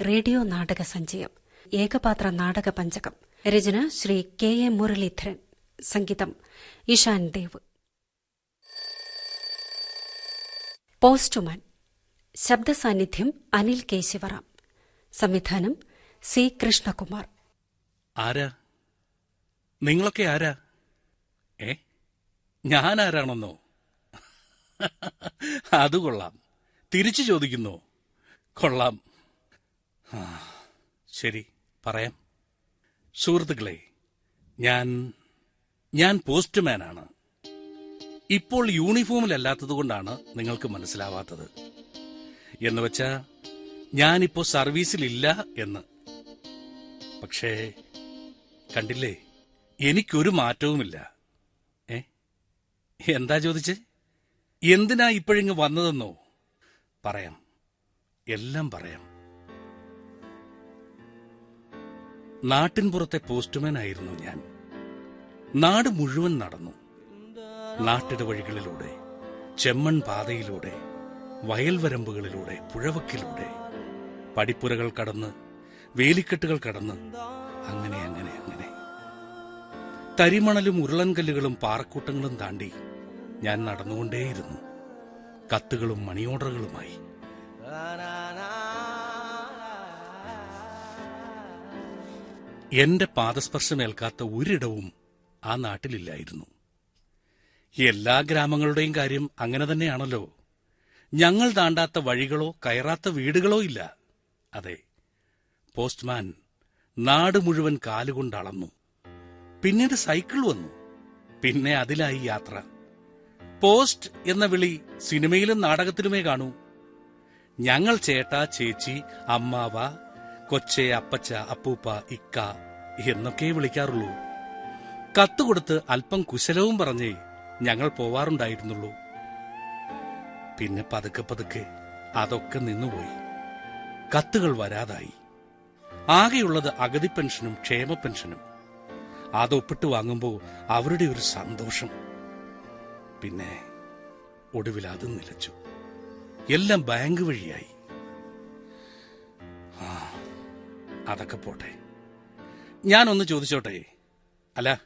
Radio നാടക സഞ്ചയം ഏകപാത്ര നാടക പഞ്ചകം. രചന ശ്രീ കെ എ മുരളീധരൻ. സംഗീതം ഇഷാൻ ദേവ്. പോസ്റ്റുമാൻ ശബ്ദസാന്നിധ്യം അനിൽ കെ ശിവറാം സംവിധാനം സി കൃഷ്ണകുമാർ. ആരാ? നിങ്ങളൊക്കെ ആരാ? ഏ? ഞാൻ ആരാണെന്നോ അത് കൊള്ളാം. തിരിച്ചു ചോദിക്കുന്നു. കൊള്ളാം. ശരി പറയാം. സുഹൃത്തുക്കളെ ഞാൻ ഞാൻ പോസ്റ്റ്മാനാണ്. ഇപ്പോൾ യൂണിഫോമിലല്ലാത്തതുകൊണ്ടാണ് നിങ്ങൾക്ക് മനസ്സിലാവാത്തത്. എന്ന് വെച്ചാ ഞാനിപ്പോ സർവീസിലില്ല എന്ന്. പക്ഷേ കണ്ടില്ലേ എനിക്കൊരു മാറ്റവുമില്ല. ഏ? എന്താ ചോദിച്ചേ? എന്തിനാ ഇപ്പോഴിങ്ങ് വന്നതെന്നോ? പറയാം. എല്ലാം പറയാം. നാട്ടിൻപുറത്തെ പോസ്റ്റ്മാൻ ആയിരുന്നു ഞാൻ. നാട് മുഴുവൻ നടന്നു. നാട്ടിടവഴികളിലൂടെ ചെമ്മൺ പാതയിലൂടെ വയൽവരമ്പുകളിലൂടെ പുഴവക്കിലൂടെ പടിപ്പുരകൾ കടന്ന് വേലിക്കെട്ടുകൾ കടന്ന് അങ്ങനെ അങ്ങനെ അങ്ങനെ. തരിമണലും ഉരുളൻകല്ലുകളും പാറക്കൂട്ടങ്ങളും താണ്ടി ഞാൻ നടന്നുകൊണ്ടേയിരുന്നു. കത്തുകളും മണി എന്റെ പാദസ്പർശമേൽക്കാത്ത ഒരിടവും ആ നാട്ടിലില്ലായിരുന്നു. എല്ലാ ഗ്രാമങ്ങളുടെയും കാര്യം അങ്ങനെ തന്നെയാണല്ലോ. ഞങ്ങൾ താണ്ടാത്ത വഴികളോ കയറാത്ത വീടുകളോ ഇല്ല. അതെ പോസ്റ്റ്മാൻ നാട് മുഴുവൻ കാലുകൊണ്ട് അളന്നു പിന്നീട് സൈക്കിൾ വന്നു. പിന്നെ അതിലായി യാത്ര. പോസ്റ്റ് എന്ന വിളി സിനിമയിലും നാടകത്തിലുമേ കാണൂ. ഞങ്ങൾ ചേട്ടാ ചേച്ചി അമ്മാവ കൊച്ചെ അപ്പച്ച അപ്പൂപ്പ ഇക്ക എന്നൊക്കെ വിളിക്കാറുള്ളൂ. കത്ത് കൊടുത്ത് അല്പം കുശലവും പറഞ്ഞേ ഞങ്ങൾ പോവാറുണ്ടായിരുന്നുള്ളൂ. പിന്നെ പതുക്കെ പതുക്കെ അതൊക്കെ നിന്നുപോയി. കത്തുകൾ വരാതായി. ആകെയുള്ളത് അഗതി പെൻഷനും ക്ഷേമ പെൻഷനും. അതൊപ്പിട്ട് വാങ്ങുമ്പോൾ അവരുടെ ഒരു സന്തോഷം. പിന്നെ ഒടുവിൽ അത് നിലച്ചു. എല്ലാം ബാങ്ക് വഴിയായി. അതൊക്കെ പോട്ടെ. ഞാനൊന്ന് ചോദിച്ചോട്ടെ? അല്ല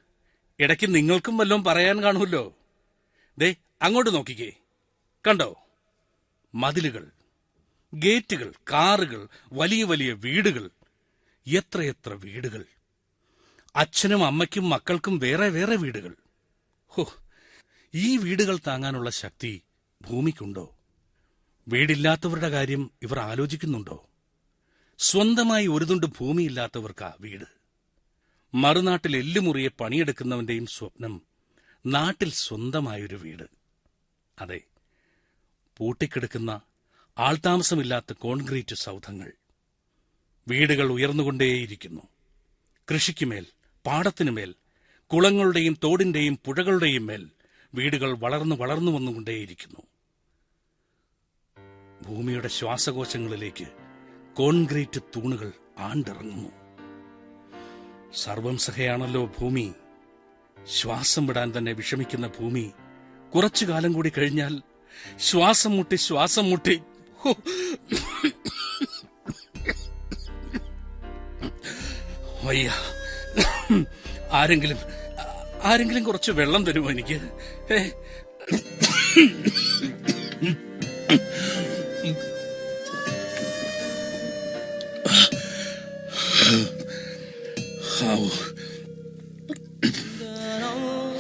ഇടയ്ക്ക് നിങ്ങൾക്കും വല്ലതും പറയാൻ കാണുമല്ലോ. ദേ അങ്ങോട്ട് നോക്കിക്കേ. കണ്ടോ? മതിലുകൾ ഗേറ്റുകൾ കാറുകൾ വലിയ വലിയ വീടുകൾ എത്രയെത്ര വീടുകൾ. അച്ഛനും അമ്മയ്ക്കും മക്കൾക്കും വേറെ വേറെ വീടുകൾ. ഹോ ഈ വീടുകൾ താങ്ങാനുള്ള ശക്തി ഭൂമിക്കുണ്ടോ? വീടില്ലാത്തവരുടെ കാര്യം ഇവർ ആലോചിക്കുന്നുണ്ടോ? സ്വന്തമായി ഒരു തുണ്ട് ഭൂമിയില്ലാത്തവർക്കാ വീട്. മറുനാട്ടിൽ എല്ലുമുറിയെ പണിയെടുക്കുന്നവന്റെയും സ്വപ്നം നാട്ടിൽ സ്വന്തമായൊരു വീട്. അതെ പൂട്ടിക്കിടക്കുന്ന ആൾതാമസമില്ലാത്ത കോൺക്രീറ്റ് സൗധങ്ങൾ. വീടുകൾ ഉയർന്നുകൊണ്ടേയിരിക്കുന്നു. കൃഷിക്കുമേൽ പാടത്തിനുമേൽ കുളങ്ങളുടെയും തോടിന്റെയും പുഴകളുടെയും മേൽ വീടുകൾ വളർന്നു വളർന്നു വന്നുകൊണ്ടേയിരിക്കുന്നു. ഭൂമിയുടെ ശ്വാസകോശങ്ങളിലേക്ക് കോൺക്രീറ്റ് തൂണുകൾ ആണ്ടിറങ്ങുന്നു. സർവം സഹയാണല്ലോ ഭൂമി. ശ്വാസം വിടാൻ തന്നെ വിഷമിക്കുന്ന ഭൂമി. കുറച്ചു കാലം കൂടി കഴിഞ്ഞാൽ ശ്വാസം മുട്ടി ശ്വാസം മുട്ടി. വയ്യ. ആരെങ്കിലും ആരെങ്കിലും കുറച്ച് വെള്ളം തരുമോ എനിക്ക്? ഏ?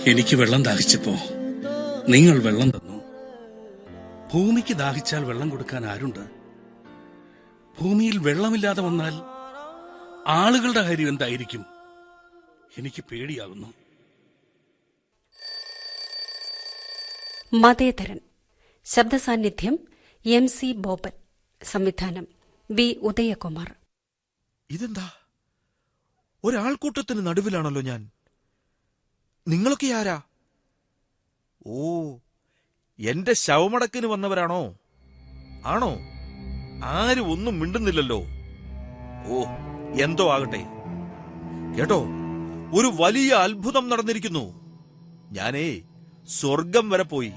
എനിക്ക് വെള്ളം ദാഹിച്ചപ്പോ നിങ്ങൾ വെള്ളം തന്നു. ഭൂമിക്ക് ദാഹിച്ചാൽ വെള്ളം കൊടുക്കാൻ ആരുണ്ട്? ഭൂമിയിൽ വെള്ളമില്ലാതെ വന്നാൽ ആളുകളുടെ കാര്യം എന്തായിരിക്കും? എനിക്ക് പേടിയാകുന്നു. മതേതരൻ. ശബ്ദസാന്നിധ്യം എം സി ബോബൻ സംവിധാനം വി ഉദയകുമാർ. ഇതെന്താ? ഒരാൾക്കൂട്ടത്തിന് നടുവിലാണല്ലോ ഞാൻ. നിങ്ങളൊക്കെ ആരാ? ഓ എന്റെ ശവമടക്കിന് വന്നവരാണോ? ആണോ? ആരും ഒന്നും മിണ്ടുന്നില്ലല്ലോ. ഓ എന്തോ ആകട്ടെ. കേട്ടോ ഒരു വലിയ അത്ഭുതം നടന്നിരിക്കുന്നു. ഞാനേ സ്വർഗം വരെ പോയി.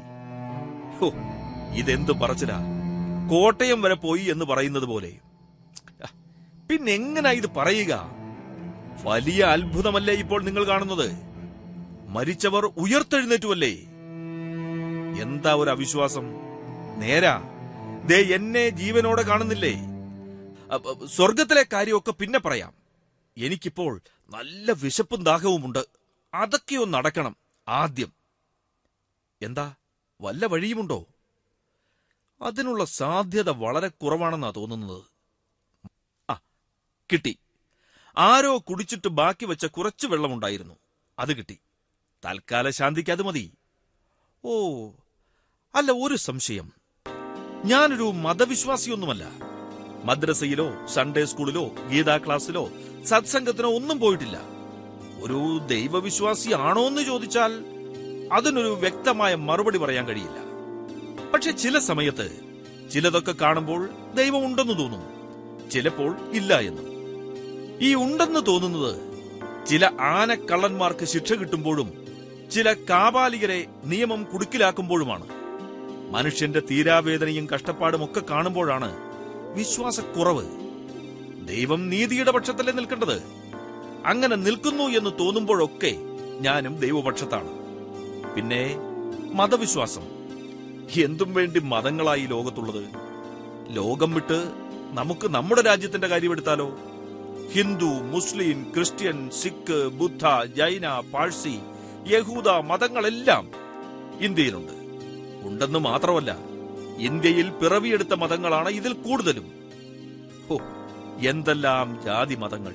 ഇതെന്ത് പറച്ചിലാ? കോട്ടയം വരെ പോയി എന്ന് പറയുന്നത് പോലെ. പിന്നെങ്ങനാ ഇത് പറയുക? വലിയ അത്ഭുതമല്ലേ ഇപ്പോൾ നിങ്ങൾ കാണുന്നത്? മരിച്ചവർ ഉയർത്തെഴുന്നേറ്റുവല്ലേ? എന്താ ഒരു അവിശ്വാസം? നേരാ. ദേ എന്നെ ജീവനോടെ കാണുന്നില്ലേ? സ്വർഗത്തിലെ കാര്യമൊക്കെ പിന്നെ പറയാം. എനിക്കിപ്പോൾ നല്ല വിശപ്പും ദാഹവുമുണ്ട്. അതൊക്കെ ഒന്ന് നടക്കണം ആദ്യം. എന്താ? വല്ല വഴിയുമുണ്ടോ? അതിനുള്ള സാധ്യത വളരെ കുറവാണെന്നാ തോന്നുന്നത്. ആ കിട്ടി. ആരോ കുടിച്ചിട്ട് ബാക്കി വെച്ച കുറച്ച് വെള്ളമുണ്ടായിരുന്നു. അത് കിട്ടി. തൽക്കാല ശാന്തിക്ക് അത് മതി. ഓ അല്ല ഒരു സംശയം. ഞാനൊരു മതവിശ്വാസിയൊന്നുമല്ല. മദ്രസയിലോ സൺഡേ സ്കൂളിലോ ഗീതാ ക്ലാസ്സിലോ സത്സംഗത്തിനോ ഒന്നും പോയിട്ടില്ല. ഒരു ദൈവവിശ്വാസി ആണോ എന്ന് ചോദിച്ചാൽ അതിനൊരു വ്യക്തമായ മറുപടി പറയാൻ കഴിയില്ല. പക്ഷെ ചില സമയത്ത് ചിലതൊക്കെ കാണുമ്പോൾ ദൈവമുണ്ടെന്ന് തോന്നും. ചിലപ്പോൾ ഇല്ല എന്നും. ഈ ഉണ്ടെന്ന് തോന്നുന്നത് ചില ആനക്കള്ളന്മാർക്ക് ശിക്ഷ കിട്ടുമ്പോഴും ചില കാപാലികരെ നിയമം കുടുക്കിലാക്കുമ്പോഴുമാണ്. മനുഷ്യന്റെ തീരാവേദനയും കഷ്ടപ്പാടും ഒക്കെ കാണുമ്പോഴാണ് വിശ്വാസക്കുറവ്. ദൈവം നീതിയുടെ പക്ഷത്തല്ലേ നിൽക്കേണ്ടത്? അങ്ങനെ നിൽക്കുന്നു എന്ന് തോന്നുമ്പോഴൊക്കെ ഞാനും ദൈവപക്ഷത്താണ്. പിന്നെ മതവിശ്വാസം. എന്തും വേണ്ടി മതങ്ങളായി ലോകത്തുള്ളത്? ലോകം വിട്ട് നമുക്ക് നമ്മുടെ രാജ്യത്തിന്റെ കാര്യമെടുത്താലോ ഹിന്ദു മുസ്ലിം ക്രിസ്ത്യൻ സിഖ് ബുദ്ധ ജൈന പാഴ്സി യഹൂദ മതങ്ങളെല്ലാം ഇന്ത്യയിലുണ്ട്. ഉണ്ടെന്ന് മാത്രമല്ല ഇന്ത്യയിൽ പിറവിയെടുത്ത മതങ്ങളാണ് ഇതിൽ കൂടുതലും. ഓ എന്തെല്ലാം ജാതി മതങ്ങൾ.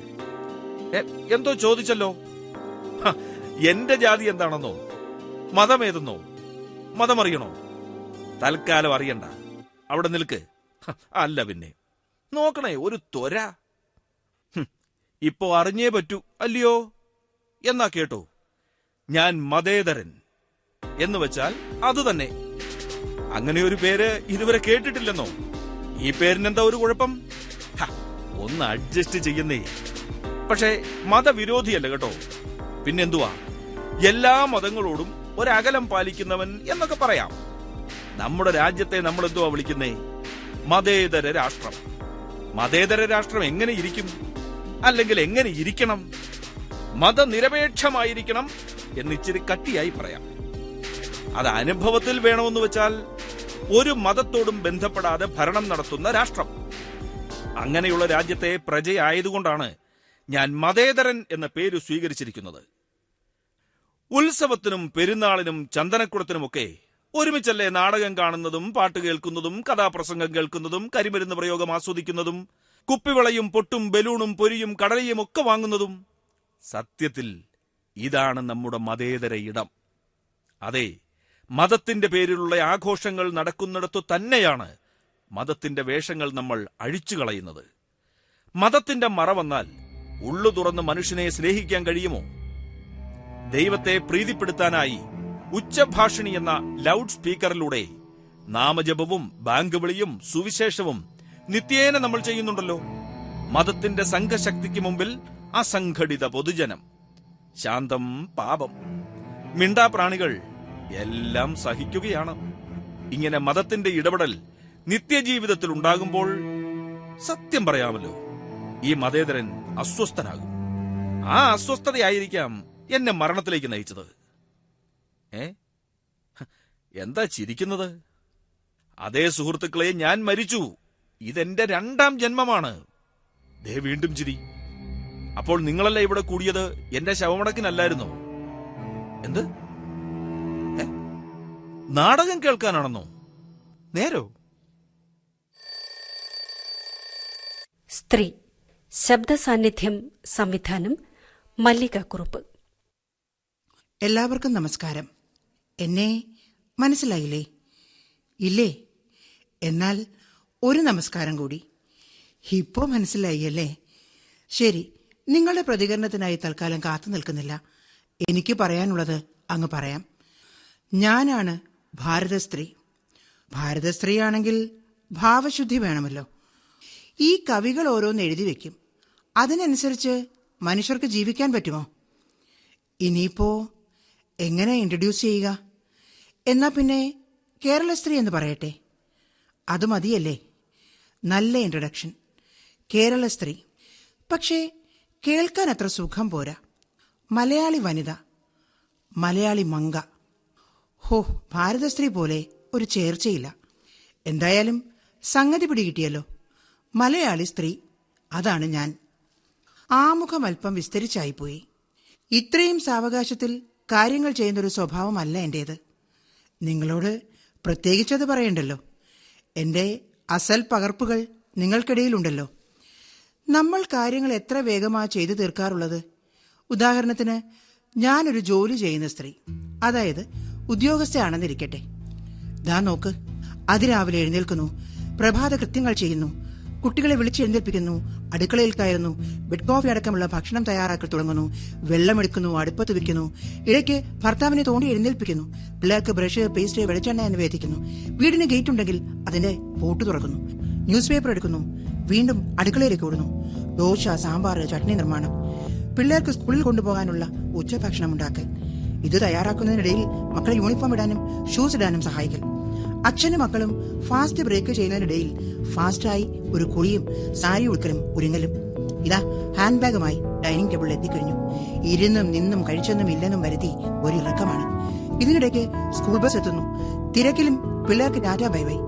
എന്തോ ചോദിച്ചല്ലോ? എന്റെ ജാതി എന്താണെന്നോ? മതമേതെന്നോ? മതമറിയണോ? തൽക്കാലം അറിയണ്ട. അവിടെ നിൽക്ക്. അല്ല പിന്നെ. നോക്കണേ ഒരു ത്വര. ഇപ്പോ അറിഞ്ഞേ പറ്റൂ അല്ലയോ? എന്നാ കേട്ടോ ഞാൻ മതേതരൻ എന്ന് വെച്ചാൽ അത് തന്നെ. അങ്ങനെ ഒരു പേര് ഇതുവരെ കേട്ടിട്ടില്ലെന്നോ? ഈ പേരിനെന്താ ഒരു കുഴപ്പം? ഒന്ന് അഡ്ജസ്റ്റ് ചെയ്യുന്നേ. പക്ഷേ മതവിരോധിയല്ല കേട്ടോ. പിന്നെന്തുവാ? എല്ലാ മതങ്ങളോടും ഒരകലം പാലിക്കുന്നവൻ എന്നൊക്കെ പറയാം. നമ്മുടെ രാജ്യത്തെ നമ്മൾ എന്തുവാ വിളിക്കുന്നേ? മതേതര രാഷ്ട്രം. മതേതര രാഷ്ട്രം എങ്ങനെ ഇരിക്കും? അല്ലെങ്കിൽ എങ്ങനെ ഇരിക്കണം? മതനിരപേക്ഷമായിരിക്കണം എന്നിച്ചിരി കട്ടിയായി പറയാം. അത് അനുഭവത്തിൽ വേണമെന്ന് വെച്ചാൽ ഒരു മതത്തോടും ബന്ധപ്പെടാതെ ഭരണം നടത്തുന്ന രാഷ്ട്രം. അങ്ങനെയുള്ള രാജ്യത്തെ പ്രജയായതുകൊണ്ടാണ് ഞാൻ മതേതരൻ എന്ന പേര് സ്വീകരിച്ചിരിക്കുന്നത്. ഉത്സവത്തിനും പെരുന്നാളിനും ചന്ദനക്കുടത്തിനുമൊക്കെ ഒരുമിച്ചല്ലേ നാടകം കാണുന്നതും പാട്ട് കേൾക്കുന്നതും കഥാപ്രസംഗം കേൾക്കുന്നതും കരിമരുന്ന് പ്രയോഗം ആസ്വദിക്കുന്നതും കുപ്പിവളയും പൊട്ടും ബലൂണും പൊരിയും കടലയും ഒക്കെ വാങ്ങുന്നതും സത്യത്തിൽ ഇതാണ് നമ്മുടെ മതേതര ഇടം. അതെ മതത്തിന്റെ പേരിലുള്ള ആഘോഷങ്ങൾ നടക്കുന്നിടത്തു തന്നെയാണ് മതത്തിന്റെ വേഷങ്ങൾ നമ്മൾ അഴിച്ചു കളയുന്നത്. മതത്തിന്റെ മറ വന്നാൽ ഉള്ളു തുറന്ന് മനുഷ്യനെ സ്നേഹിക്കാൻ കഴിയുമോ? ദൈവത്തെ പ്രീതിപ്പെടുത്താനായി ഉച്ചഭാഷിണി എന്ന ലൗഡ് സ്പീക്കറിലൂടെ നാമജപവും ബാങ്ക് വിളിയും സുവിശേഷവും നിത്യേന നമ്മൾ ചെയ്യുന്നുണ്ടല്ലോ. മതത്തിന്റെ സംഘശക്തിക്ക് മുമ്പിൽ അസംഘടിത പൊതുജനം. ശാന്തം പാപം. മിണ്ടാ പ്രാണികൾ എല്ലാം സഹിക്കുകയാണ്. ഇങ്ങനെ മതത്തിന്റെ ഇടപെടൽ നിത്യജീവിതത്തിൽ ഉണ്ടാകുമ്പോൾ സത്യം പറയാമല്ലോ. ഈ മതേതരൻ അസ്വസ്ഥനാകും. ആ അസ്വസ്ഥതയായിരിക്കാം എന്നെ മരണത്തിലേക്ക് നയിച്ചത്. ഏ? എന്താ ചിരിക്കുന്നത്? അതേ സുഹൃത്തുക്കളെ ഞാൻ മരിച്ചു. ഇതെന്റെ രണ്ടാം ജന്മമാണ്. ദേ വീണ്ടും ചിരി. അപ്പോൾ നിങ്ങളല്ല ഇവിടെ കൂടിയത്? എന്റെ ശവമടക്കിനല്ലായിരുന്നോ? എന്ത്? നാടകം കേൾക്കാനാണെന്നോ? നേരോ? സ്ത്രീ ശബ്ദ സാന്നിധ്യം സംവിധാനം മല്ലിക കുറുപ്പ് എല്ലാവർക്കും നമസ്കാരം. എന്നെ മനസ്സിലായില്ലേ? ഇല്ലേ? എന്നാൽ ഒരു നമസ്കാരം കൂടി. ഇപ്പോ മനസ്സിലായി അല്ലേ? ശരി നിങ്ങളുടെ പ്രതികരണത്തിനായി തൽക്കാലം കാത്തു നിൽക്കുന്നില്ല. എനിക്ക് പറയാനുള്ളത് അങ്ങ് പറയാം. ഞാനാണ് ഭാരത സ്ത്രീ ഭാരത സ്ത്രീയാണെങ്കിൽ ഭാവശുദ്ധി വേണമല്ലോ. ഈ കവികൾ ഓരോന്ന് എഴുതി വെക്കും. അതിനനുസരിച്ച് മനുഷ്യർക്ക് ജീവിക്കാൻ പറ്റുമോ? ഇനിയിപ്പോ എങ്ങനെ ഇൻട്രൊഡ്യൂസ് ചെയ്യുക? എന്നാ പിന്നെ കേരള സ്ത്രീ എന്ന് പറയട്ടെ. അത് മതിയല്ലേ? നല്ല ഇൻട്രൊഡക്ഷൻ കേരള സ്ത്രീ. പക്ഷേ കേൾക്കാൻ അത്ര സുഖം പോരാ. മലയാളി വനിത. മലയാളി മങ്ക. ഹോ ഭാരത സ്ത്രീ പോലെ ഒരു ചേർച്ചയില്ല. എന്തായാലും സംഗതി പിടികിട്ടിയല്ലോ. മലയാളി സ്ത്രീ. അതാണ് ഞാൻ. ആമുഖം അല്പം വിസ്തരിച്ചായിപ്പോയി. ഇത്രയും സാവകാശത്തിൽ കാര്യങ്ങൾ ചെയ്യുന്നൊരു സ്വഭാവമല്ല എന്റേത്. നിങ്ങളോട് പ്രത്യേകിച്ചത് പറയണ്ടല്ലോ. എന്റെ അസൽ പകർപ്പുകൾ നിങ്ങൾക്കിടയിലുണ്ടല്ലോ. നമ്മൾ കാര്യങ്ങൾ എത്ര വേഗമാ ചെയ്തു തീർക്കാറുള്ളത്? ഉദാഹരണത്തിന് ഞാനൊരു ജോലി ചെയ്യുന്ന സ്ത്രീ. അതായത് ഉദ്യോഗസ്ഥയാണെന്നിരിക്കട്ടെ. ദാ നോക്ക് അതിരാവിലെ എഴുന്നേൽക്കുന്നു. പ്രഭാത കൃത്യങ്ങൾ ചെയ്യുന്നു. കുട്ടികളെ വിളിച്ചെഴുന്നേൽപ്പിക്കുന്നു അടുക്കളയിൽ കയറുന്നു. ബെഡ് കോഫി അടക്കമുള്ള ഭക്ഷണം തയ്യാറാക്കി തുടങ്ങുന്നു. വെള്ളമെടുക്കുന്നു അടുപ്പത്ത് വെക്കുന്നു ഇടയ്ക്ക് ഭർത്താവിനെ തോണ്ടി എഴുന്നേൽപ്പിക്കുന്നു. പിള്ളേർക്ക് ബ്രഷ് പേസ്റ്റ് വെളിച്ചെണ്ണ എന്ന് വേദിക്കുന്നു വീടിന് ഗേറ്റ് ഉണ്ടെങ്കിൽ അതിന്റെ പോട്ട് തുറക്കുന്നു. ന്യൂസ് പേപ്പർ എടുക്കുന്നു. വീണ്ടും അടുക്കളയിലേക്ക് ഓടുന്നു. ദോശ സാമ്പാർ ചട്നി നിർമ്മാണം. പിള്ളേർക്ക് സ്കൂളിൽ കൊണ്ടുപോകാനുള്ള ഉച്ചഭക്ഷണം ഉണ്ടാക്കൽ. ഇത് തയ്യാറാക്കുന്നതിനിടയിൽ മക്കളെ യൂണിഫോം ഇടാനും ഷൂസ് ഇടാനും സഹായിക്കൽ. അച്ഛനും മക്കളും ഫാസ്റ്റ് ബ്രേക്ക് ചെയ്യുന്നതിനിടയിൽ ഫാസ്റ്റായി ഒരു കുളിയും സാരി ഉടുക്കലും ഒരുങ്ങലും. ഇതാ ഹാൻഡ് ബാഗുമായി ഡൈനിങ് ടേബിളിൽ എത്തിക്കഴിഞ്ഞു. ഇരുന്നും നിന്നും കഴിച്ചൊന്നും ഇല്ലെന്നും വരുത്തി ഒരു ഇറക്കമാണ് ഇതിനിടയ്ക്ക് സ്കൂൾ ബസ് എത്തുന്നു. തിരക്കിലും പിള്ളേർക്ക് ടാറ്റ ബൈ ബൈ.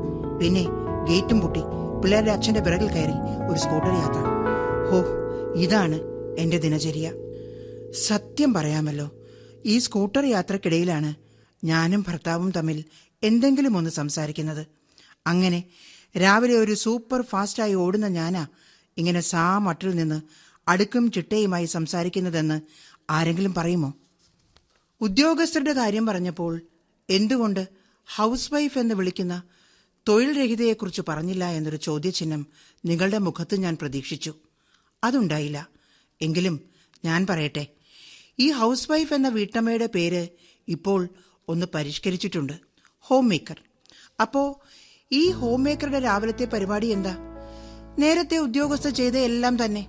പിന്നെ ഗേറ്റും പൊട്ടി പിള്ളേരുടെ അച്ഛന്റെ പിറകിൽ കയറി ഒരു സ്കൂട്ടർ യാത്ര. ഹോ ഇതാണ് എന്റെ ദിനചര്യ. സത്യം പറയാമല്ലോ ഈ സ്കൂട്ടർ യാത്രക്കിടയിലാണ് ഞാനും ഭർത്താവും തമ്മിൽ എന്തെങ്കിലും ഒന്ന് സംസാരിക്കുന്നത്. അങ്ങനെ രാവിലെ ഒരു സൂപ്പർ ഫാസ്റ്റായി ഓടുന്ന ഞാനാ ഇങ്ങനെ സാ മട്ടിൽ നിന്ന് അടുക്കും ചിട്ടയുമായി സംസാരിക്കുന്നതെന്ന് ആരെങ്കിലും പറയുമോ? ഉദ്യോഗസ്ഥരുടെ കാര്യം പറഞ്ഞപ്പോൾ എന്തുകൊണ്ട് ഹൗസ് വൈഫ് എന്ന് വിളിക്കുന്ന തൊഴിൽ രഹിതയെക്കുറിച്ച് പറഞ്ഞില്ല എന്നൊരു ചോദ്യചിഹ്നം നിങ്ങളുടെ മുഖത്ത് ഞാൻ പ്രതീക്ഷിച്ചു. അതുണ്ടായില്ല. എങ്കിലും ഞാൻ പറയട്ടെ. ഈ ഹൗസ് വൈഫ് എന്ന വീട്ടമ്മയുടെ പേര് ഇപ്പോൾ ഒന്ന് പരിഷ്കരിച്ചിട്ടുണ്ട്. ഹോം മേക്കർ അപ്പോ ഈ ഹോം മേക്കറുടെ രാവിലത്തെ പരിപാടി എന്താ? നേരത്തെ ഉദ്യോഗസ്ഥ ചെയ്ത എല്ലാം തന്നെ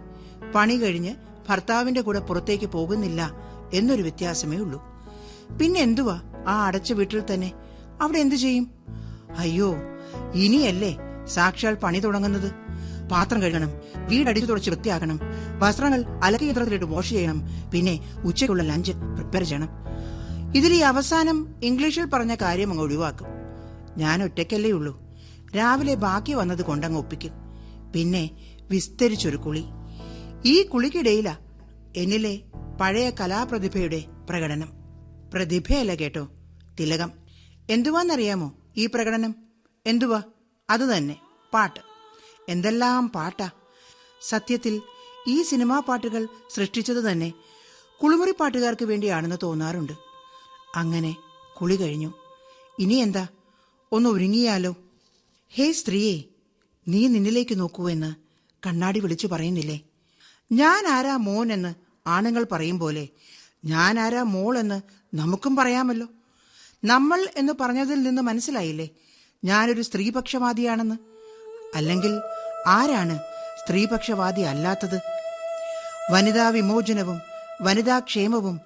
പണി കഴിഞ്ഞ് ഭർത്താവിന്റെ കൂടെ പുറത്തേക്ക് പോകുന്നില്ല എന്നൊരു വ്യത്യാസമേ ഉള്ളൂ. പിന്നെ എന്തുവാ? ആ അടച്ച വീട്ടിൽ തന്നെ അവിടെ എന്തു ചെയ്യും? അയ്യോ ഇനിയല്ലേ സാക്ഷാൽ പണി തുടങ്ങുന്നത്? പാത്രം കഴുകണം വീടടിച്ചു തുടച്ച് വൃത്തിയാക്കണം വസ്ത്രങ്ങൾ അലക്കി യന്ത്രത്തിലിട്ട് വാഷ് ചെയ്യണം പിന്നെ ഉച്ചയ്ക്കുള്ള ലഞ്ച് പ്രിപ്പയർ ചെയ്യണം. ഇതിൽ ഈ അവസാനം ഇംഗ്ലീഷിൽ പറഞ്ഞ കാര്യം അങ്ങ് ഒഴിവാക്കും. ഞാൻ ഒറ്റയ്ക്കല്ലേ ഉള്ളൂ. രാവിലെ ബാക്കി വന്നത് കൊണ്ടങ്ങ് ഒപ്പിക്കും. പിന്നെ വിസ്തരിച്ചൊരു കുളി. ഈ കുളിക്കിടയിലാ എന്നിലെ പഴയ കലാപ്രതിഭയുടെ പ്രകടനം. പ്രതിഭയല്ല കേട്ടോ തിലകം. എന്തുവാന്നറിയാമോ ഈ പ്രകടനം? എന്തുവാ? അത് തന്നെ പാട്ട്. എന്തെല്ലാം പാട്ടാ. സത്യത്തിൽ ഈ സിനിമാ പാട്ടുകൾ സൃഷ്ടിച്ചത് തന്നെ കുളിമുറി പാട്ടുകാർക്ക് വേണ്ടിയാണെന്ന് തോന്നാറുണ്ട്. അങ്ങനെ കുളി കഴിഞ്ഞു. ഇനി എന്താ? ഒന്ന് ഒരുങ്ങിയാലോ? ഹേ സ്ത്രീയെ നീ നിന്നിലേക്ക് നോക്കൂ എന്ന് കണ്ണാടി വിളിച്ചു പറയുന്നില്ലേ? ഞാൻ ആരാ മോൻ എന്ന് ആണുങ്ങൾ പറയും പോലെ. ഞാൻ ആരാ മോൾ എന്ന് നമുക്കും പറയാമല്ലോ. നമ്മൾ എന്ന് പറഞ്ഞതിൽ നിന്ന് മനസ്സിലായില്ലേ? ഞാനൊരു സ്ത്രീപക്ഷവാദിയാണെന്ന്. അല്ലെങ്കിൽ ആരാണ് സ്ത്രീപക്ഷവാദി അല്ലാത്തത്? വനിതാ വിമോചനവും വനിതാ ക്ഷേമവും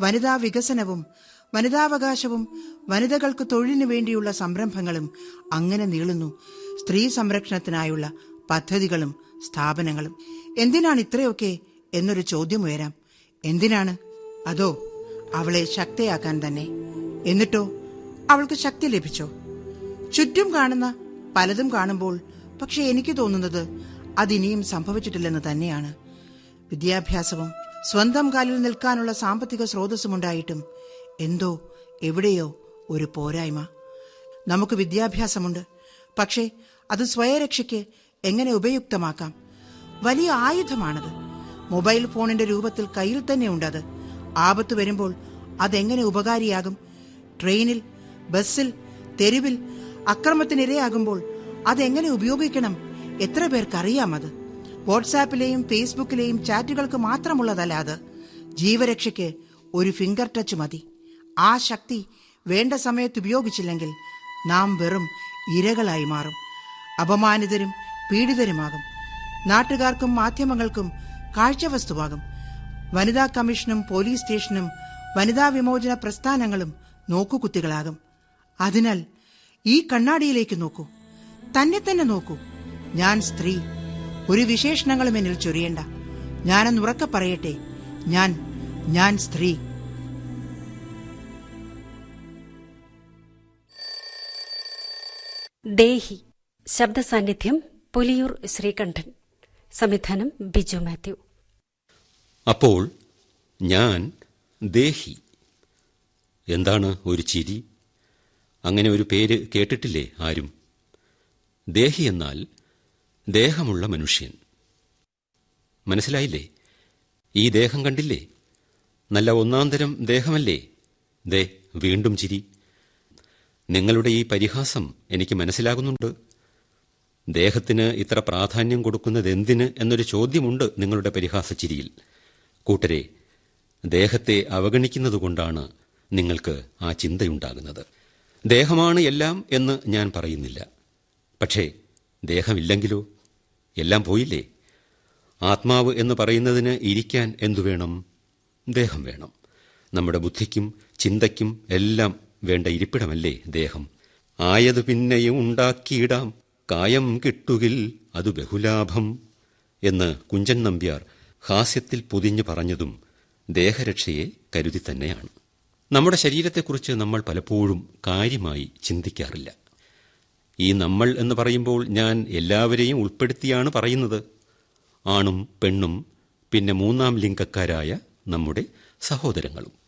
വനിതാ വികസനവും വനിതാവകാശവും വനിതകൾക്ക് തൊഴിലിനു വേണ്ടിയുള്ള സംരംഭങ്ങളും അങ്ങനെ നീളുന്നു. സ്ത്രീ സംരക്ഷണത്തിനായുള്ള പദ്ധതികളും സ്ഥാപനങ്ങളും. എന്തിനാണ് ഇത്രയൊക്കെ എന്നൊരു ചോദ്യം ഉയരാം. എന്തിനാണ്? അതോ അവളെ ശക്തയാക്കാൻ തന്നെ. എന്നിട്ടോ അവൾക്ക് ശക്തി ലഭിച്ചോ? ചുറ്റും കാണുന്ന പലതും കാണുമ്പോൾ പക്ഷെ എനിക്ക് തോന്നുന്നത് അതിനിയും സംഭവിച്ചിട്ടില്ലെന്ന് തന്നെയാണ്. വിദ്യാഭ്യാസവും സ്വന്തം കാലിൽ നിൽക്കാനുള്ള സാമ്പത്തിക സ്രോതസ്സുമുണ്ടായിട്ടും എന്തോ എവിടെയോ ഒരു പോരായ്മ. നമുക്ക് വിദ്യാഭ്യാസമുണ്ട്. പക്ഷേ അത് സ്വയരക്ഷയ്ക്ക് എങ്ങനെ ഉപയുക്തമാക്കാം? വലിയ ആയുധമാണത്. മൊബൈൽ ഫോണിന്റെ രൂപത്തിൽ കയ്യിൽ തന്നെ ഉണ്ടത്. ആപത്ത് വരുമ്പോൾ അതെങ്ങനെ ഉപകാരിയാകും? ട്രെയിനിൽ ബസ്സിൽ തെരുവിൽ അക്രമത്തിനിരയാകുമ്പോൾ അതെങ്ങനെ ഉപയോഗിക്കണം? എത്ര പേർക്കറിയാം അത്? വാട്സാപ്പിലെയും ഫേസ്ബുക്കിലെയും ചാറ്റുകൾക്ക് മാത്രമുള്ളതല്ല അത്. ജീവരക്ഷയ്ക്ക് ഒരു ഫിംഗർ ടച്ച് മതി. ആ ശക്തി വേണ്ട സമയത്ത് ഉപയോഗിച്ചില്ലെങ്കിൽ നാം വെറും ഇരകളായി മാറും. അപമാനിതരും പീഡിതരുമാകും. നാട്ടുകാർക്കും മാധ്യമങ്ങൾക്കും കാഴ്ചവസ്തുവാകും. വനിതാ കമ്മീഷനും പോലീസ് സ്റ്റേഷനും വനിതാ വിമോചന പ്രസ്ഥാനങ്ങളും നോക്കുകുത്തികളാകും. അതിനാൽ ഈ കണ്ണാടിയിലേക്ക് നോക്കൂ. തന്നെ തന്നെ നോക്കൂ. ഞാൻ സ്ത്രീ. ഒരു വിശേഷണങ്ങളും എന്നിൽ ചൊരിയേണ്ട. ഞാനെന്ന് ഉറക്കെ പറയട്ടെ. ഞാൻ ഞാൻ സ്ത്രീ. ദേഹി ശബ്ദസാന്നിധ്യം പുലിയൂർ ശ്രീകണ്ഠൻ. സംവിധാനം ബിജു മാത്യു. അപ്പോൾ ഞാൻ ദേഹി. എന്താണ് ഒരു ചിരി? അങ്ങനെ ഒരു പേര് കേട്ടിട്ടില്ലേ ആരും? ദേഹി എന്നാൽ ദേഹമുള്ള മനുഷ്യൻ. മനസ്സിലായില്ലേ? ഈ ദേഹം കണ്ടില്ലേ? നല്ല ഒന്നാന്തരം ദേഹമല്ലേ? ദേ വീണ്ടും ചിരി. നിങ്ങളുടെ ഈ പരിഹാസം എനിക്ക് മനസ്സിലാകുന്നുണ്ട്. ദേഹത്തിന് ഇത്ര പ്രാധാന്യം കൊടുക്കുന്നത് എന്തിന് എന്നൊരു ചോദ്യമുണ്ട് നിങ്ങളുടെ പരിഹാസച്ചിരിയിൽ. കൂട്ടരെ ദേഹത്തെ അവഗണിക്കുന്നതുകൊണ്ടാണ് നിങ്ങൾക്ക് ആ ചിന്തയുണ്ടാകുന്നത്. ദേഹമാണ് എല്ലാം എന്ന് ഞാൻ പറയുന്നില്ല. പക്ഷേ ദേഹമില്ലെങ്കിലോ? എല്ലാം പോയില്ലേ? ആത്മാവ് എന്ന് പറയുന്നതിന് ഇരിക്കാൻ എന്തു വേണം? ദേഹം വേണം. നമ്മുടെ ബുദ്ധിക്കും ചിന്തയ്ക്കും എല്ലാം വേണ്ട ഇരിപ്പിടമല്ലേ ദേഹം? ആയതു പിന്നെയും ഉണ്ടാക്കിയിടാം. കായം കിട്ടുകിൽ അത് ബഹുലാഭം എന്ന് കുഞ്ചൻ നമ്പ്യാർ ഹാസ്യത്തിൽ പൊതിഞ്ഞു പറഞ്ഞതും ദേഹരക്ഷയെ കരുതി തന്നെയാണ്. നമ്മുടെ ശരീരത്തെക്കുറിച്ച് നമ്മൾ പലപ്പോഴും കാര്യമായി ചിന്തിക്കാറില്ല. ഈ നമ്മൾ എന്ന് പറയുമ്പോൾ ഞാൻ എല്ലാവരെയും ഉൾപ്പെടുത്തിയാണ് പറയുന്നത്. ആണും പെണ്ണും പിന്നെ മൂന്നാം ലിംഗക്കാരായ നമ്മുടെ സഹോദരങ്ങളും.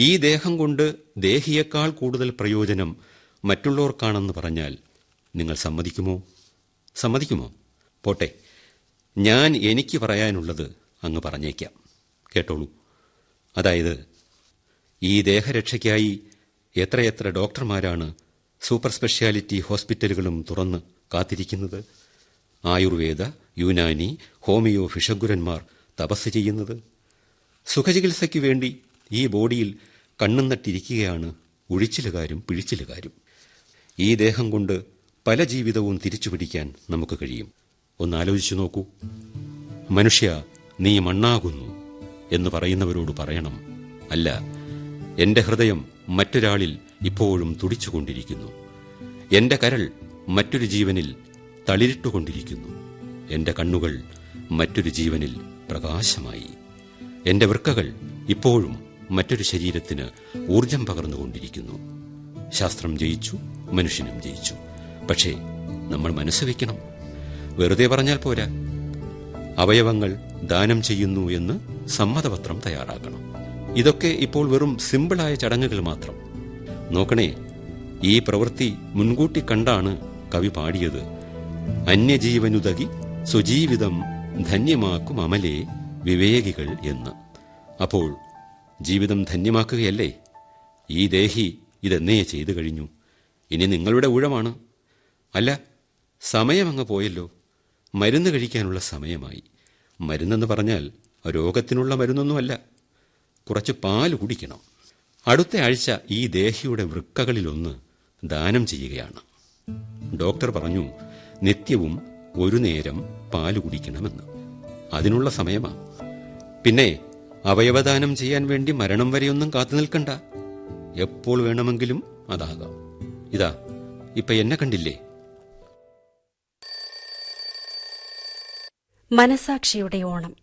ഈ ദേഹം കൊണ്ട് ദേഹിയേക്കാൾ കൂടുതൽ പ്രയോജനം മറ്റുള്ളവർക്കാണെന്ന് പറഞ്ഞാൽ നിങ്ങൾ സമ്മതിക്കുമോ? സമ്മതിക്കുമോ? പോട്ടെ ഞാൻ എനിക്ക് പറയാനുള്ളത് അങ്ങ് പറഞ്ഞേക്കാം. കേട്ടോളൂ. അതായത് ഈ ദേഹരക്ഷയ്ക്കായി എത്രയെത്ര ഡോക്ടർമാരാണ് സൂപ്പർ സ്പെഷ്യാലിറ്റി ഹോസ്പിറ്റലുകളും തുറന്ന് കാത്തിരിക്കുന്നത്? ആയുർവേദ യുനാനി ഹോമിയോ ഫിഷഗുരന്മാർ തപസ് ചെയ്യുന്നത്? സുഖചികിത്സയ്ക്ക് വേണ്ടി ഈ ബോഡിയിൽ കണ്ണും നട്ടിരിക്കുകയാണ് ഒഴിച്ചിലുകാരും പിഴിച്ചിലുകാരും. ഈ ദേഹം കൊണ്ട് പല ജീവിതവും തിരിച്ചു പിടിക്കാൻ നമുക്ക് കഴിയും. ഒന്നാലോചിച്ചു നോക്കൂ. മനുഷ്യ നീ മണ്ണാകുന്നു എന്ന് പറയുന്നവരോട് പറയണം. അല്ല എന്റെ ഹൃദയം മറ്റൊരാളിൽ ഇപ്പോഴും തുടിച്ചുകൊണ്ടിരിക്കുന്നു. എന്റെ കരൾ മറ്റൊരു ജീവനിൽ തളിരിട്ടുകൊണ്ടിരിക്കുന്നു. എന്റെ കണ്ണുകൾ മറ്റൊരു ജീവനിൽ പ്രകാശമായി. എന്റെ വൃക്കകൾ ഇപ്പോഴും മറ്റൊരു ശരീരത്തിന് ഊർജം പകർന്നുകൊണ്ടിരിക്കുന്നു. ശാസ്ത്രം ജയിച്ചു മനുഷ്യനും ജയിച്ചു. പക്ഷേ നമ്മൾ മനസ്സ് വയ്ക്കണം വെറുതെ പറഞ്ഞാൽ പോരാ. അവയവങ്ങൾ ദാനം ചെയ്യുന്നു എന്ന് സമ്മതപത്രം തയ്യാറാക്കണം. ഇതൊക്കെ ഇപ്പോൾ വെറും സിമ്പിളായ ചടങ്ങുകൾ മാത്രം. നോക്കണേ ഈ പ്രവൃത്തി മുൻകൂട്ടി കണ്ടാണ് കവി പാടിയത്. അന്യജീവനുതകി സ്വജീവിതം ധന്യമാക്കും അമലേ വിവേകികൾ എന്ന്. അപ്പോൾ ജീവിതം ധന്യമാക്കുകയല്ലേ? ഈ ദേഹി ഇതെന്നേ ചെയ്തു കഴിഞ്ഞു. ഇനി നിങ്ങളുടെ ഊഴമാണ്. അല്ല സമയമങ്ങ് പോയല്ലോ. മരുന്ന് കഴിക്കാനുള്ള സമയമായി. മരുന്നെന്ന് പറഞ്ഞാൽ രോഗത്തിനുള്ള മരുന്നൊന്നുമല്ല. കുറച്ച് പാൽ കുടിക്കണം. അടുത്ത ആഴ്ച ഈ ദേഹിയുടെ വൃക്കകളിലൊന്ന് ദാനം ചെയ്യുകയാണ്. ഡോക്ടർ പറഞ്ഞു നിത്യവും ഒരു നേരം പാൽ കുടിക്കണമെന്ന്. അതിനുള്ള സമയമാണ് പിന്നെ അവയവദാനം ചെയ്യാൻ വേണ്ടി മരണം വരെയൊന്നും കാത്തു നിൽക്കണ്ട. എപ്പോൾ വേണമെങ്കിലും അതാകാം. ഇതാ ഇപ്പൊ എന്നെ കണ്ടില്ലേ? മനസാക്ഷിയുടെ ഓണം.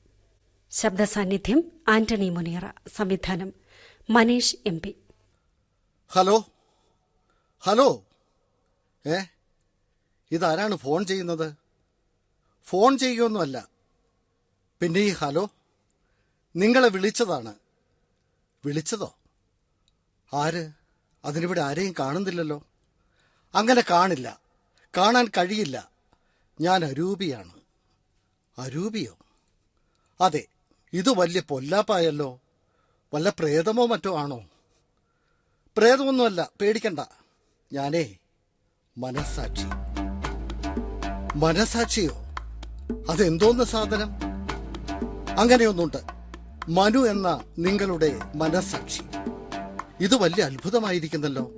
ശബ്ദസാന്നിധ്യം ആന്റണി മുനിയറ സംവിധാനം Manish M P. Hello? Hello? ഏ? ഇതാരാണ് ഫോൺ ചെയ്യുന്നത്? ഫോൺ ചെയ്യുകയൊന്നുമല്ല പിന്നെ ഈ ഹലോ? നിങ്ങളെ വിളിച്ചതാണ്. വിളിച്ചതോ? ആര്? അതിനിവിടെ ആരെയും കാണുന്നില്ലല്ലോ. അങ്ങനെ കാണില്ല. കാണാൻ കഴിയില്ല. ഞാൻ അരൂപിയാണ്. അരൂപിയോ? അതെ ഇത് വലിയ പൊല്ലാപ്പായല്ലോ. വല്ല പ്രേതമോ മറ്റോ ആണോ? പ്രേതമൊന്നുമല്ല പേടിക്കണ്ട. ഞാനേ മനസാക്ഷി മനസാക്ഷിയോ അതെന്തോന്ന് സാധനം? അങ്ങനെയൊന്നുണ്ട്. മനു എന്ന നിങ്ങളുടെ മനസാക്ഷി. ഇത് വലിയ അത്ഭുതമായിരിക്കുന്നല്ലോ.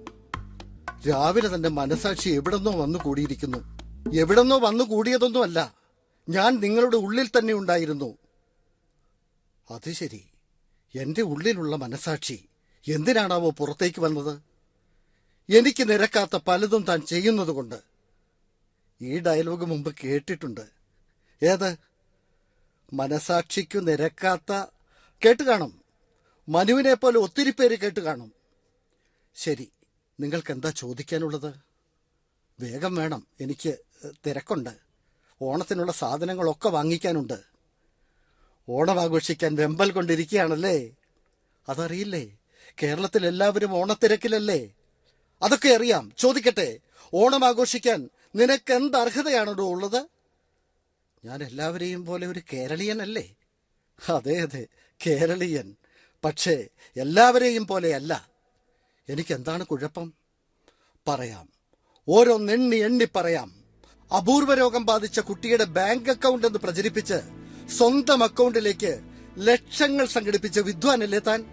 രാവിലെ തന്റെ മനസാക്ഷി എവിടെന്നോ വന്നു കൂടിയിരിക്കുന്നു. എവിടെന്നോ വന്നു കൂടിയതൊന്നുമല്ല. ഞാൻ നിങ്ങളുടെ ഉള്ളിൽ തന്നെ ഉണ്ടായിരുന്നു. അത് ശരി. എന്റെ ഉള്ളിലുള്ള മനസാക്ഷി എന്തിനാണാവോ പുറത്തേക്ക് വന്നത്? എനിക്ക് നിരക്കാത്ത പലതും താൻ ചെയ്യുന്നതുകൊണ്ട്. ഈ ഡയലോഗ് മുമ്പ് കേട്ടിട്ടുണ്ട്. ഏത്? മനസാക്ഷിക്കു നിരക്കാത്ത കേട്ട് കാണും. മനുവിനെ പോലെ ഒത്തിരി പേര് കേട്ട് കാണും. ശരി നിങ്ങൾക്ക് എന്താ ചോദിക്കാനുള്ളത്? വേഗം വേണം എനിക്ക് തിരക്കുണ്ട്. ഓണത്തിനുള്ള സാധനങ്ങളൊക്കെ വാങ്ങിക്കാനുണ്ട്. ഓണം ആഘോഷിക്കാൻ വെമ്പൽ കൊണ്ടിരിക്കുകയാണല്ലേ? അതറിയില്ലേ? കേരളത്തിൽ എല്ലാവരും ഓണത്തിരക്കിലല്ലേ? അതൊക്കെ അറിയാം. ചോദിക്കട്ടെ ഓണം ആഘോഷിക്കാൻ നിനക്ക് എന്ത് അർഹതയാണോ ഉള്ളത്? ഞാൻ എല്ലാവരെയും പോലെ ഒരു കേരളീയനല്ലേ? അതെ അതെ. കേരളീയൻ. പക്ഷേ എല്ലാവരെയും പോലെയല്ല. എനിക്കെന്താണ് കുഴപ്പം? പറയാം. ഓരോന്നെണ്ണി എണ്ണി പറയാം. അപൂർവ രോഗം ബാധിച്ച കുട്ടിയുടെ ബാങ്ക് അക്കൗണ്ട് എന്ന് പ്രചരിപ്പിച്ച് സ്വന്തം അക്കൗണ്ടിലേക്ക് ലക്ഷങ്ങൾ സംഘടിപ്പിച്ച വിദ്വാനല്ലേ താൻ?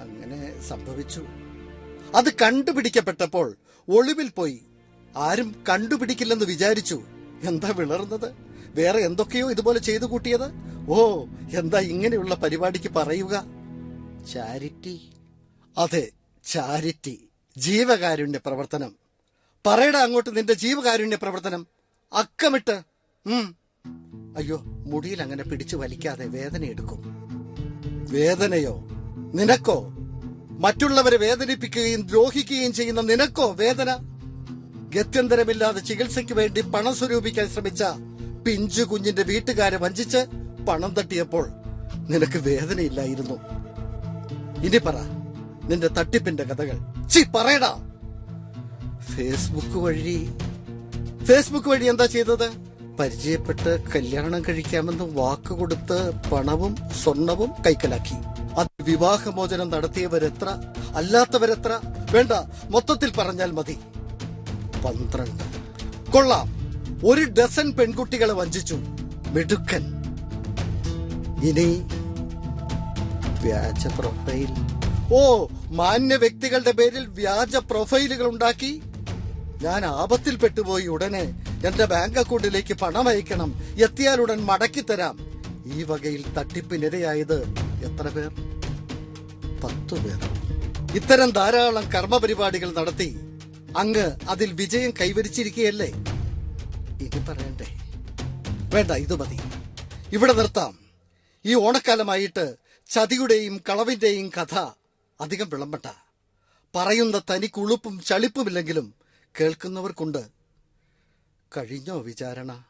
അങ്ങനെ സംഭവിച്ചു. അത് കണ്ടുപിടിക്കപ്പെട്ടപ്പോൾ ഒളിവിൽ പോയി. ആരും കണ്ടുപിടിക്കില്ലെന്ന് വിചാരിച്ചു. എന്താ വിളർന്നത്? വേറെ എന്തൊക്കെയോ ഇതുപോലെ ചെയ്തു കൂട്ടിയത്? ഓ എന്താ ഇങ്ങനെയുള്ള പരിപാടിക്ക് പറയുക? ചാരിറ്റി. അതെ ചാരിറ്റി. ജീവകാരുണ്യ പ്രവർത്തനം. പറയടാ അങ്ങോട്ട് നിന്റെ ജീവകാരുണ്യ പ്രവർത്തനം. അക്കമിട്ട്. ഉം. അയ്യോ മുടിയിൽ അങ്ങനെ പിടിച്ചു വലിക്കാതെ വേദന എടുക്കും. വേദനയോ? നിനക്കോ? മറ്റുള്ളവരെ വേദനിപ്പിക്കുകയും ദ്രോഹിക്കുകയും ചെയ്യുന്ന നിനക്കോ വേദന? ഗത്യന്തരമില്ലാതെ ചികിത്സയ്ക്ക് വേണ്ടി പണം സ്വരൂപിക്കാൻ ശ്രമിച്ച പിഞ്ചു കുഞ്ഞിന്റെ വീട്ടുകാരെ വഞ്ചിച്ച് പണം തട്ടിയപ്പോൾ നിനക്ക് വേദനയില്ലായിരുന്നു. ഇനി പറ നിന്റെ തട്ടിപ്പിന്റെ കഥകൾ. ചി പറയടാ. ഫേസ്ബുക്ക് വഴി ഫേസ്ബുക്ക് വഴി എന്താ ചെയ്തത്? പരിചയപ്പെട്ട് കല്യാണം കഴിക്കാമെന്ന് വാക്ക് കൊടുത്ത് പണവും സ്വർണവും കൈക്കലാക്കി. അത് വിവാഹമോചനം നടത്തിയവരെത്ര അല്ലാത്തവരെത്ര? വേണ്ട മൊത്തത്തിൽ പറഞ്ഞാൽ മതി. പന്ത്രണ്ട്. കൊള്ളാം. ഒരു ഡസൻ പെൺകുട്ടികളെ വഞ്ചിച്ചു മിടുക്കൻ. ഇനി വ്യാജ പ്രൊഫൈൽ. ഓ മാന്യ വ്യക്തികളുടെ പേരിൽ വ്യാജ പ്രൊഫൈലുകൾ ഉണ്ടാക്കി? ഞാൻ ആപത്തിൽ പെട്ടുപോയി ഉടനെ എന്റെ ബാങ്ക് അക്കൗണ്ടിലേക്ക് പണം അയക്കണം. എത്തിയാലുടൻ മടക്കി തരാം. ഈ വകയിൽ തട്ടിപ്പിനിരയായത് എത്ര പേർ? പത്തു പേർ. ഇത്തരം ധാരാളം കർമ്മപരിപാടികൾ നടത്തി അങ്ങ് അതിൽ വിജയം കൈവരിച്ചിരിക്കുകയല്ലേ? ഇനി പറയണ്ടേ? വേണ്ട ഇത് മതി. ഇവിടെ നിർത്താം. ഈ ഓണക്കാലമായിട്ട് ചതിയുടെയും കളവിന്റെയും കഥ അധികം വിളമ്പട്ട പറയുന്ന തനിക്ക് ഉളുപ്പും ചളിപ്പുമില്ലെങ്കിലും കേൾക്കുന്നവർക്കുണ്ട്. കഴിഞ്ഞോ വിചാരണ?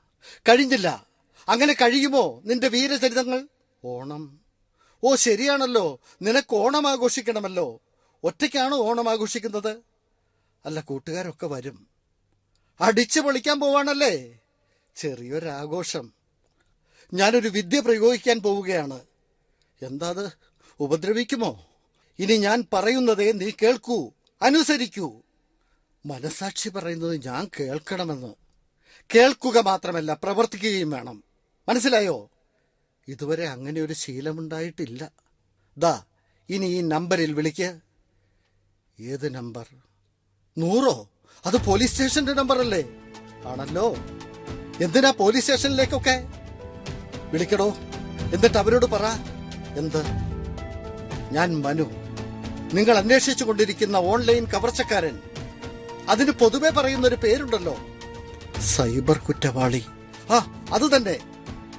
കഴിഞ്ഞില്ല. അങ്ങനെ കഴിയുമോ നിന്റെ വീരചരിതങ്ങൾ? ഓണം. ഓ ശരിയാണല്ലോ. നിനക്ക് ഓണം ആഘോഷിക്കണമല്ലോ ഒറ്റയ്ക്കാണോ ഓണം ആഘോഷിക്കുന്നത് അല്ല കൂട്ടുകാരൊക്കെ വരും. അടിച്ചു പൊളിക്കാൻ പോവാണല്ലേ? ചെറിയൊരാഘോഷം. ഞാനൊരു വിദ്യ പ്രയോഗിക്കാൻ പോവുകയാണ്. എന്താ അത് ഉപദ്രവിക്കുമോ? ഇനി ഞാൻ പറയുന്നതേ നീ കേൾക്കൂ അനുസരിക്കൂ. മനസാക്ഷി പറയുന്നത് ഞാൻ കേൾക്കണമെന്ന്. കേൾക്കുക മാത്രമല്ല പ്രവർത്തിക്കുകയും വേണം. മനസ്സിലായോ? ഇതുവരെ അങ്ങനെ ഒരു ശീലമുണ്ടായിട്ടില്ല. ദാ ഇനി ഈ നമ്പറിൽ വിളിക്ക്. ഏത് നമ്പർ? നൂറോ? അത് പോലീസ് സ്റ്റേഷന്റെ നമ്പർ അല്ലേ ആണല്ലോ. എന്തിനാ പോലീസ് സ്റ്റേഷനിലേക്കൊക്കെ? വിളിക്കണോ? എന്നിട്ട് അവരോട് പറ. എന്ത്? ഞാൻ മനു. നിങ്ങൾ അന്വേഷിച്ചു കൊണ്ടിരിക്കുന്ന ഓൺലൈൻ കവർച്ചക്കാരൻ. അതിന് പൊതുവെ പറയുന്ന ഒരു പേരുണ്ടല്ലോ. സൈബർ കുറ്റവാളി. ആ അത് തന്നെ.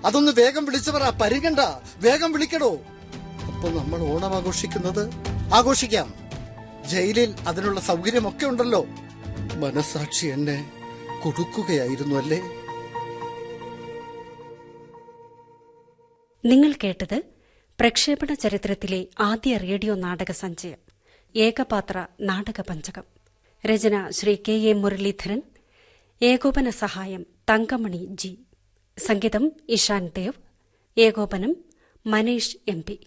അതൊന്ന് വേഗം വിളിച്ചു പറ. പരിഗണ്ട. വേഗം വിളിക്കണോ? അപ്പൊ നമ്മൾ ഓണം ആഘോഷിക്കുന്നത്? ആഘോഷിക്കാം. ജയിലിൽ അതിനുള്ള സൗകര്യമൊക്കെ ഉണ്ടല്ലോ. മനസാക്ഷി എന്നെ കൊടുക്കുകയായിരുന്നു അല്ലേ? നിങ്ങൾ കേട്ടത് പ്രക്ഷേപണ ചരിത്രത്തിലെ ആദ്യ റേഡിയോ നാടക സഞ്ചയം ഏകപാത്ര നാടക പഞ്ചകം. രചന ശ്രീ കെ എ മുരളീധരൻ ഏകോപന സഹായം തങ്കമണി ജി. സംഗീതം ഇഷാൻ ദേവ് ഏകോപനം മനീഷ് എം പി.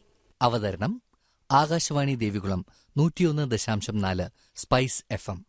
അവതരണം ആകാശവാണി ദേവികുളം നൂറ്റിയൊന്ന് ദശാംശം നാല് സ്പൈസ് എഫ് എം.